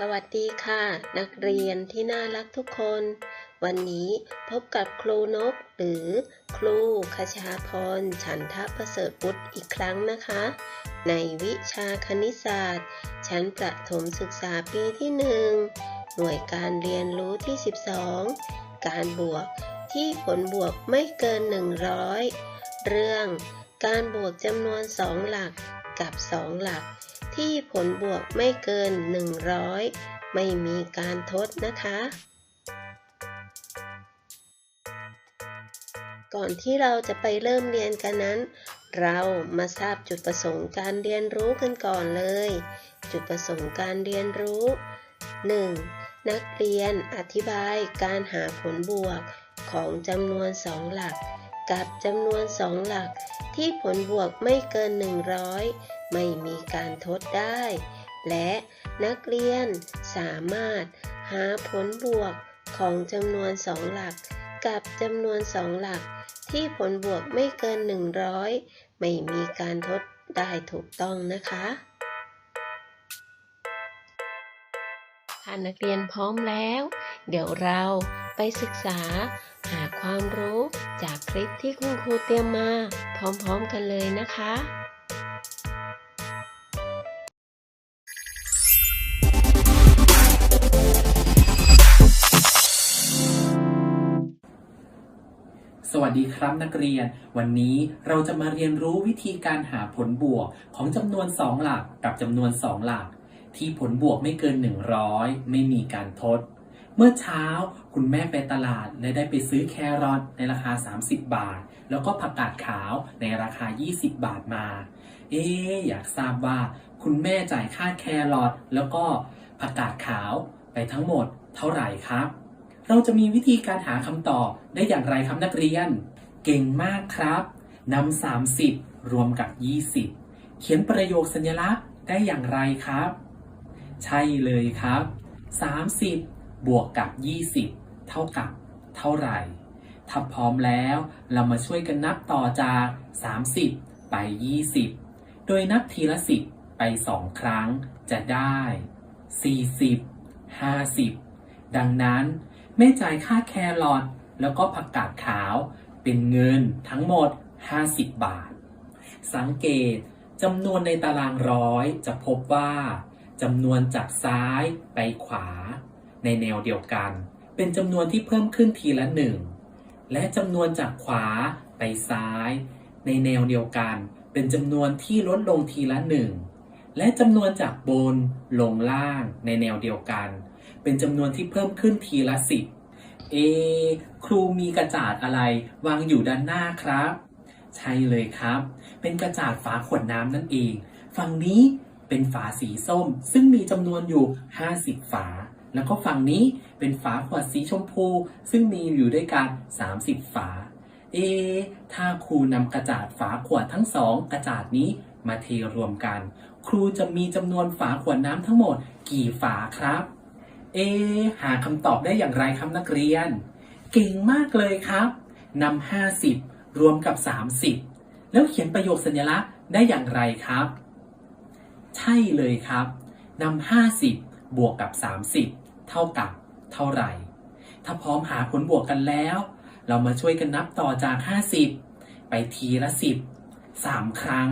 สวัสดีค่ะ นักเรียนที่น่ารักทุกคน วันนี้พบกับครูนก หรือครูคชาพรฉันทะประเสริฐบุตรอีกครั้งนะคะ ในวิชาคณิตศาสตร์ ชั้นประถมศึกษาปีที่หนึ่งหน่วยการเรียนรู้ที่ 12 การบวกที่ผลบวกไม่เกิน 100 เรื่อง การบวกจำนวน 2 หลักกับ 2 หลัก ที่ผลบวกไม่เกิน 100 ไม่มีการทดนะคะ ก่อนที่เราจะไปเริ่มเรียนกันนั้น เรามาทราบจุดประสงค์การเรียนรู้กันก่อนเลย จุดประสงค์การเรียนรู้ 1. นักเรียนอธิบายการหาผลบวกของจำนวน2หลัก กับจำนวน2หลัก ที่ผลบวกไม่เกิน 100 ไม่มีการทดได้ และนักเรียนสามารถหาผลบวกของจำนวน2หลัก กับจำนวน2หลัก ที่ผลบวกไม่เกิน 100 ไม่มีการทดได้ถูกต้องนะคะถ้านักเรียนพร้อมแล้ว เดี๋ยวเรา ไปศึกษา หาความรู้จากคลิปที่คุณครูเตรียมมา พร้อมๆกันเลยนะคะสวัสดีครับนักเรียน วันนี้เราจะมาเรียนรู้วิธีการหาผลบวกของจำนวน 2 หลักกับจำนวน 2 หลัก ที่ผลบวกไม่เกิน 100 ไม่มีการทด เมื่อเช้าคุณแม่ไปตลาดและได้ไปซื้อแครอทในราคา 30 บาท แล้วก็ผักกาดขาวในราคา 20 บาทมา เอ๊อยากทราบว่าคุณแม่จ่ายค่าแครอทแล้วก็ผักกาดขาวไปทั้งหมดเท่าไหร่ครับ เราจะมีวิธีการหาคำตอบได้อย่างไรครับนักเรียน เก่งมากครับนำ30 รวมกับ 20 เขียนประโยคสัญลักษณ์ได้อย่างไรครับ ใช่เลยครับ 30 บวกกับ 20 เท่ากับเท่าไหร่ ถ้าพร้อมแล้วเรามาช่วยกันนับต่อจาก 30 ไป 20 โดยนับทีละ 10 ไป 2 ครั้งจะได้ 40 50 ดังนั้น แม่จ่ายค่าแครอทแล้วก็ผักกาดขาวเป็นเงินทั้งหมด 50 บาท สังเกตจำนวนในตารางร้อยจะพบว่าจำนวนจากซ้ายไปขวา ในแนวเดียวกัน เป็นจำนวนที่เพิ่มขึ้นทีละหนึ่งและจำนวนจากขวาไปซ้าย ในแนวเดียวกัน เป็นจำนวนที่ลดลงทีละหนึ่งและจำนวนจากบนลงล่างในแนวเดียวกัน เป็นจำนวนที่เพิ่มขึ้นทีละสิบเอ ครูมีกระจาดอะไรวางอยู่ด้านหน้าครับ ใช่เลยครับ เป็นกระจาดฝาขวดน้ำนั่นเอง ฝั่งนี้เป็นฝาสีส้ม ซึ่งมีจำนวนอยู่ 50 ฝา แล้วก็ฝั่งนี้เป็นฝาขวดสีชมพู ซึ่งมีอยู่ด้วยกัน 30 ฝา เอ ถ้าครูนำกระจาดฝาขวดทั้งสองกระจาดนี้มาเทรวมกัน ครูจะมีจำนวนฝาขวดน้ำทั้งหมดกี่ฝาครับ เอ หาคำตอบได้อย่างไรครับนักเรียน เก่งมากเลยครับนำห้าสิบรวมกับสามสิบแล้วเขียนประโยคสัญลักษณ์ได้อย่างไรครับ ใช่เลยครับนำห้าสิบบวกกับสามสิบ เท่ากับเท่าไหร่ ถ้าพร้อมหาผลบวกกันแล้ว เรามาช่วยกันนับต่อจากห้าสิบไปทีละสิบสามครั้ง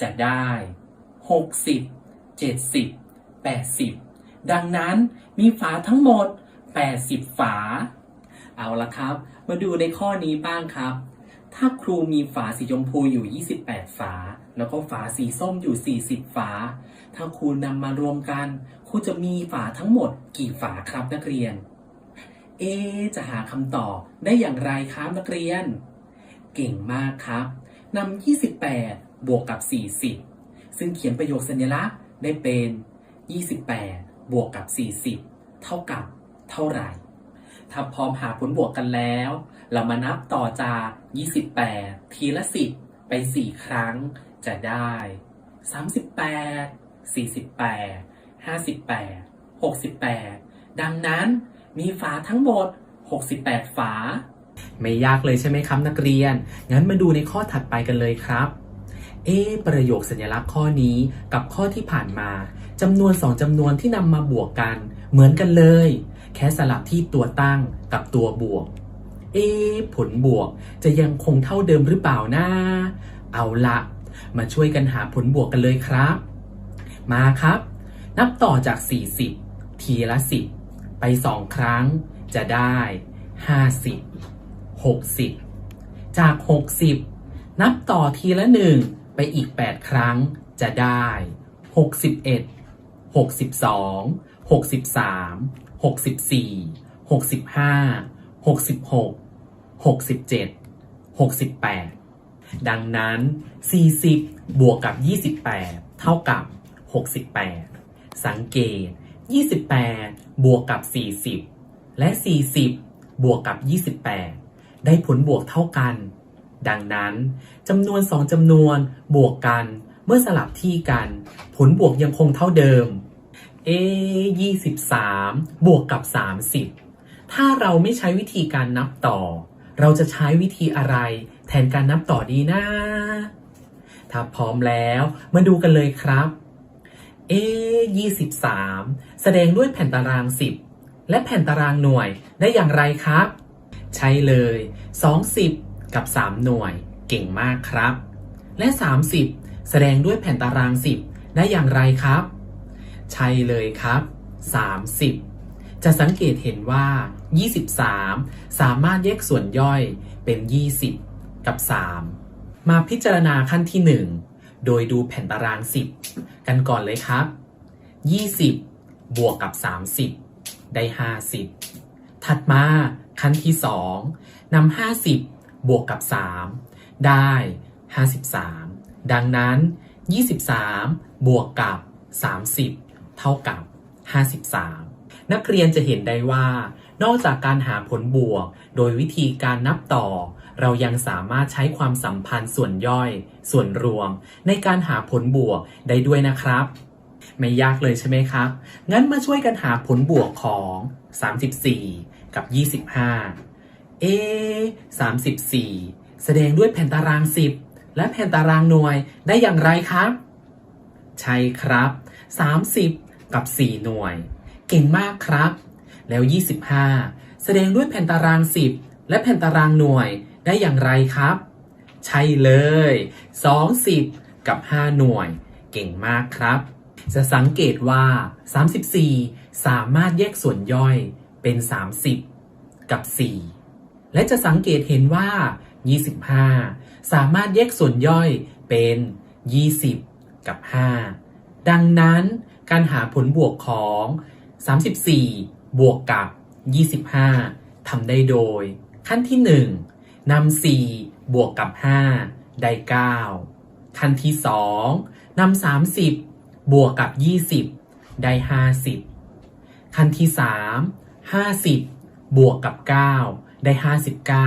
จะได้หกสิบเจ็ดสิบแปดสิบดังนั้นมีฝาทั้งหมด 80 ฝา เอาละครับ มาดูในข้อนี้บ้างครับ ถ้าครูมีฝาสีชมพูอยู่ 28 ฝา แล้วก็ฝาสีส้มอยู่ 40 ฝา ถ้าครูนำมารวมกัน ครูจะมีฝาทั้งหมดกี่ฝาครับนักเรียน เอ จะหาคำตอบได้อย่างไรครับนักเรียน เก่งมากครับนำ28 บวกกับ 40 ซึ่งเขียนประโยคสัญลักษณ์ได้เป็น 28 บวกกับ 40 เท่ากับ เท่าไหร่ถ้าพร้อมหาผลบวกกันแล้ว เรามานับต่อจาก 28 ทีละ 10 ไป 4 ครั้งจะได้ 38 48 58 68 ดังนั้นมีฝาทั้งหมด 68 ฝา ไม่ยากเลยใช่ไหมครับนักเรียน งั้นมาดูในข้อถัดไปกันเลยครับ เอประโยคสัญลักษณ์ข้อนี้กับข้อที่ผ่านมาจำนวนสองจำนวนที่นำมาบวกกัน เหมือนกันเลย แค่สลับที่ตัวตั้งกับตัวบวก เอ๊ผลบวกจะยังคงเท่าเดิมหรือเปล่านะเอาละมาช่วยกันหาผลบวกกันเลยครับ มาครับ นับต่อจาก 40 ทีละ 10 ไป 2 ครั้งจะได้ 50 60 จาก 60 นับต่อทีละ 1 ไปอีก 8 ครั้งจะได้ 61 62 63 64 65 66 67 68 ดังนั้น 40 บวกกับ 28 เท่ากับ 68 สังเกต 28 บวกกับ 40 และ 40 บวกกับ 28 ได้ผลบวกเท่ากัน ดังนั้นจำนวนสองจำนวนบวกกันเมื่อสลับที่กัน ผลบวกยังคงเท่าเดิม เอ 23 บวกกับ 30 ถ้าเราไม่ใช้วิธีการนับต่อ เราจะใช้วิธีอะไร แทนการนับต่อดีนะ ถ้าพร้อมแล้วมาดูกันเลยครับเอ23 แสดงด้วยแผ่นตาราง 10 และแผ่นตารางหน่วยได้อย่างไรครับ ใช่เลย 20 กับ 3 หน่วย เก่งมากครับ และ 30 แสดงด้วยแผ่นตาราง 10 ได้อย่างไรครับ ใช่เลยครับ 30 จะสังเกตเห็นว่า 23 สามารถแยกส่วนย่อยเป็น 20 กับ 3 มาพิจารณาขั้นที่ 1 โดยดูแผ่นตาราง 10 กันก่อนเลยครับ 20 บวกกับ 30 ได้ 50 ถัดมาขั้นที่ 2นำ50 บวกกับ 3 ได้ 53 ดังนั้น 23 บวกกับ 30 เท่ากับ 53 นักเรียนจะเห็นได้ว่า นอกจากการหาผลบวก โดยวิธีการนับต่อ เรายังสามารถใช้ความสัมพันธ์ส่วนย่อย ส่วนรวม ในการหาผลบวกได้ด้วยนะครับ ไม่ยากเลยใช่ไหมครับ งั้นมาช่วยกันหาผลบวกของ 34 กับ 25 เอ34 แสดงด้วยแผ่นตาราง 10 และแผ่นตารางหน่วยได้อย่างไรครับ ใช่ครับ 30 กับ 4 หน่วย เก่งมากครับ แล้ว 25 แสดงด้วยแผ่นตาราง 10 และแผ่นตารางหน่วยได้อย่างไรครับ ใช่เลย20กับ 5 หน่วย เก่งมากครับ จะสังเกตว่า 34 สามารถแยกส่วนย่อยเป็น 30 กับ 4 และจะสังเกตเห็นว่า 25 สามารถแยกส่วนย่อยเป็น 20 กับ 5 ดังนั้นการหาผลบวกของ 34 บวกกับ 25ทำได้โดย ขั้นที่ 1นำ4บวกกับ 5 ได้ 9 ขั้นที่ 2นำ30 บวกกับ 20 ได้ 50 ขั้นที่ 3 50 บวกกับ 9 ได้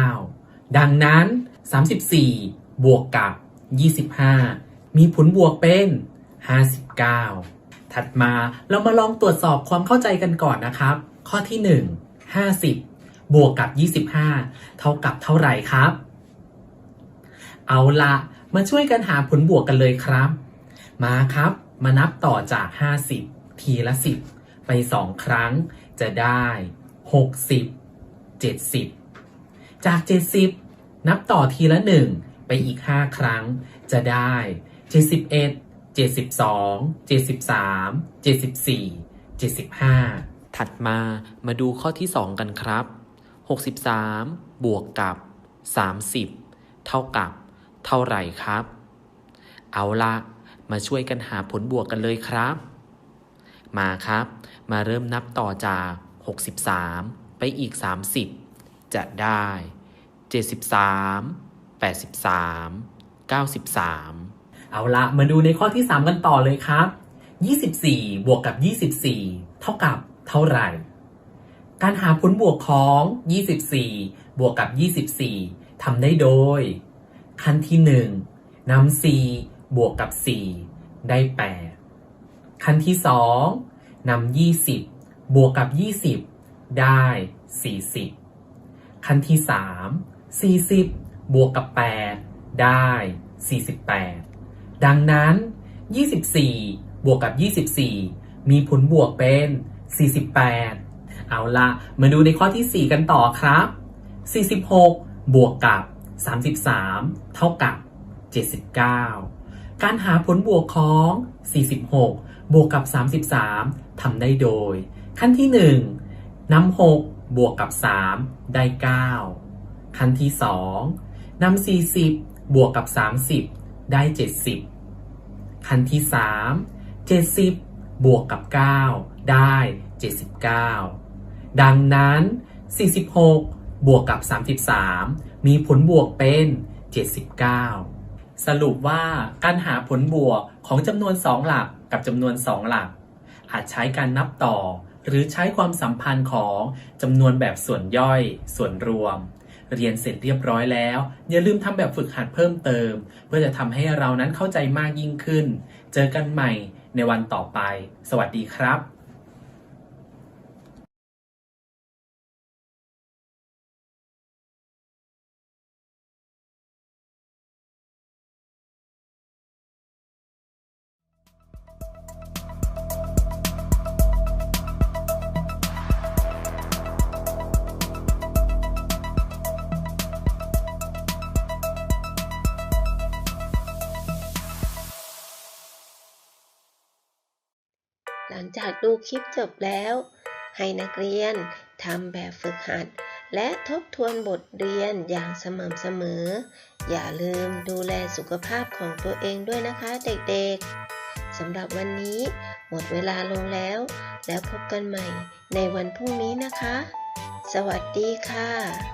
59 ดังนั้น 34 บวกกับ 25 มีผลบวกเป็น 59 ถัดมาเรามาลองตรวจสอบความเข้าใจกันก่อนนะครับ ข้อที่ 1 50 บวกกับ 25 เท่ากับเท่าไหร่ครับ เอาละมาช่วยกันหาผลบวกกันเลยครับ มาครับ มานับต่อจาก 50 ทีละ 10 ไป 2 ครั้ง จะได้ 60 70 จาก 70 นับต่อทีละ 1 ไปอีก 5 ครั้ง จะได้ 71 72 73 74 75 ถัดมามาดูข้อที่ 2 กันครับ 63 บวกกับ 30 เท่ากับ เท่าไหร่ครับ เอาละมาช่วยกันหาผลบวกกันเลยครับ มาครับ มาเริ่มนับต่อจาก 63 ไปอีก 30 จะได้ 73 83 93 เอาละมาดูในข้อที่ 3 กันต่อเลยครับ 24 บวกกับ 24 เท่ากับ เท่าไหร่ การหาผลบวกของ 24 บวกกับ 24 ทำได้โดย ขั้นที่ 1นำ4บวกกับ 4 ได้ 8 ขั้นที่ 2นำ20 บวกกับ 20 ได้ 40 ขั้นที่ 3 40 บวกกับ 8 ได้ 48 ดังนั้น 24 บวกกับ 24 มีผลบวกเป็น 48 เอาละมาดูในข้อที่ 4 กันต่อครับ 46 บวกกับ 33 เท่ากับ 79 การหาผลบวกของ 46 บวกกับ 33ทำได้โดย ขั้นที่ 1นำ6บวกกับ 3 ได้ 9 ขั้นที่ 2นำ40 บวกกับ 30 ได้ 70 ขั้นที่ 3 70 บวกกับ 9 ได้ 79 ดังนั้น 46 บวกกับ 33 มีผลบวกเป็น 79 สรุปว่าการหาผลบวกของจำนวน 2 หลักกับจำนวน 2 หลัก อาจใช้การนับต่อ หรือใช้ความสัมพันธ์ของจำนวนแบบส่วนย่อย ส่วนรวมเรียนเสร็จเรียบร้อยแล้ว อย่าลืมทำแบบฝึกหัดเพิ่มเติม เพื่อจะทำให้เรานั้นเข้าใจมากยิ่งขึ้น เจอกันใหม่ ในวันต่อไป สวัสดีครับ งจากดูคลิปจบแล้ว ให้นักเรียนทำแบบฝึกหัด และทบทวนบทเรียนอย่างสม่ำเสมอ อย่าลืมดูแลสุขภาพของตัวเองด้วยนะคะเด็กๆสำหรับวันนี้ หมดเวลาลงแล้ว แล้วพบกันใหม่ในวันพรุ่งนี้นะคะ สวัสดีค่ะ